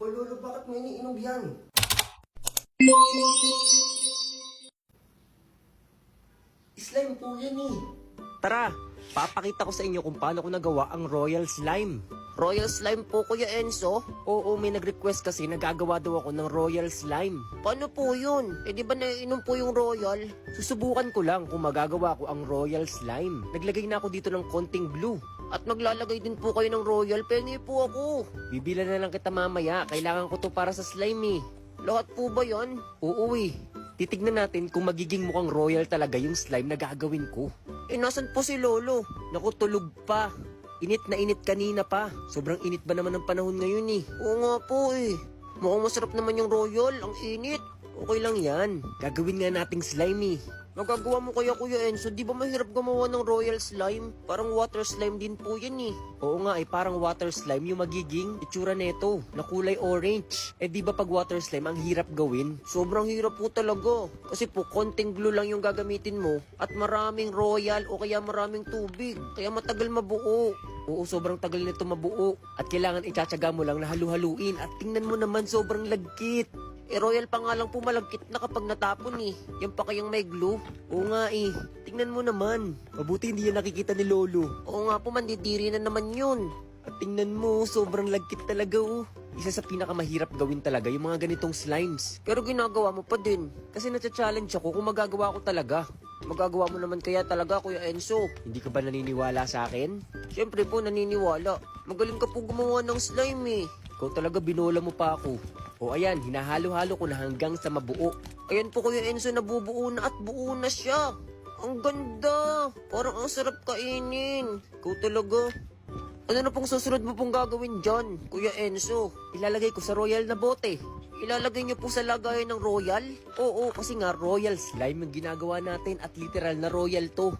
O lolo, bakit mo iniinom yan? Slime po yan eh. Tara, papakita ko sa inyo kung paano ko nagawa ang Royal Slime. Royal Slime po, Kuya Enzo? Oo, may nag-request kasi nagagawa daw ako ng Royal Slime. Paano po yun? Eh di ba naiinom po yung Royal? Susubukan ko lang kung magagawa ko ang Royal Slime. Naglagay na ako dito ng konting glue. At maglalagay din po kayo ng Royal, pengi po ako. Bibila na lang kita mamaya. Kailangan ko to para sa slime eh. Lahat po ba yan? Oo eh. Titignan natin kung magiging mukhang royal talaga yung slime na gagawin ko. Eh nasan po si Lolo? Naku, tulog pa. Init na init kanina pa. Sobrang init ba naman ng panahon ngayon eh. Oo nga po eh. Mukhang masarap naman yung Royal, ang init. Okay lang yan. Gagawin nga nating slime eh. Magagawa mo kaya Kuya Enzo, di ba mahirap gumawa ng Royal Slime? Parang water slime din po yan eh. Oo nga eh, parang water slime yung magiging itsura neto na kulay orange. Eh di ba pag water slime ang hirap gawin? Sobrang hirap po talaga. Kasi po, konting glue lang yung gagamitin mo at maraming royal o kaya maraming tubig. Kaya matagal mabuo. Oo, sobrang tagal nito mabuo. At kailangan itsatsyaga mo lang na halu-haluin. At tingnan mo naman, sobrang lagkit. Eh, royal pa nga lang po malagkit na kapag natapon eh. Yan pa kayang may glue. Oo nga eh. Tingnan mo naman. Mabuti hindi yan nakikita ni Lolo. Oo nga po, mandidiri na naman yun. At tingnan mo, sobrang lagkit talaga oh. Isa sa pinakamahirap gawin talaga yung mga ganitong slimes. Pero ginagawa mo pa din. Kasi natcha-challenge ako kung magagawa ko talaga. Magagawa mo naman kaya talaga, Kuya Enzo. Hindi ka ba naniniwala sa akin? Siyempre po, naniniwala. Magaling ka po gumawa ng slime eh. Ikaw talaga binola mo pa ako. O ayan, hinahalo-halo ko na hanggang sa mabuo. Ayan po Kuya Enzo, nabubuo na at buo na siya. Ang ganda. Parang ang sarap kainin. Ikaw talaga. Ano na pong susunod mo pong gagawin dyan, Kuya Enzo? Ilalagay ko sa royal na bote. Ilalagay niyo po sa lagayan ng royal? Oo, kasi nga royal slime yung ginagawa natin at literal na royal to.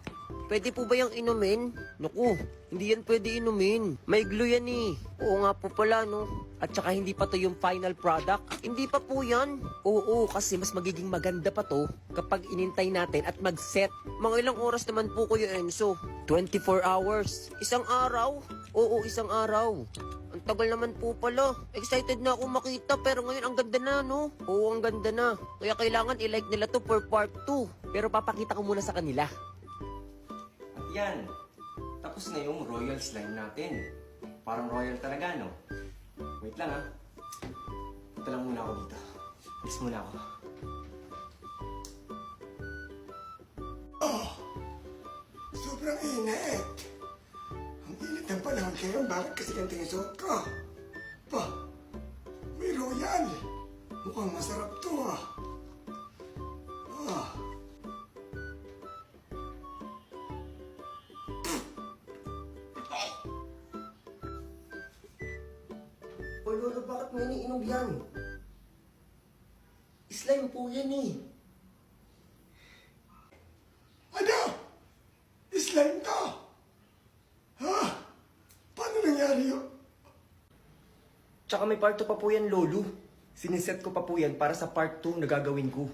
Pwede po ba yung inumin? Naku, hindi yan pwede inumin. May glue yan eh. Oo nga po pala, no? At saka hindi pa to yung final product. Hindi pa po yan. Oo, kasi mas magiging maganda pa to kapag inintay natin at mag-set. Mga ilang oras naman po, Kuya Enzo? 24 hours. Isang araw? Oo, isang araw. Ang tagal naman po pala. Excited na ako makita pero ngayon ang ganda na, no? Oo, ang ganda na. Kaya kailangan i-like nila to for part 2. Pero papakita ko muna sa kanila. Yan, tapos na yung royal slime natin. Parang royal talaga, no? Wait lang, ha? Punta lang muna ako dito. Alis muna ako. Sobrang init. Ang init ng panahon ngayon, bakit kasi ganito yung suot ko? Pa, may royal. Mukhang masarap to ah. Ah. O lolo, bakit mo iniinom yan? Slime po yan eh. Ano? Slime to? Ha? Paano nangyari yun? Tsaka may part 2 pa po yan, Lolo. Siniset ko pa po yan para sa part 2 na gagawin ko.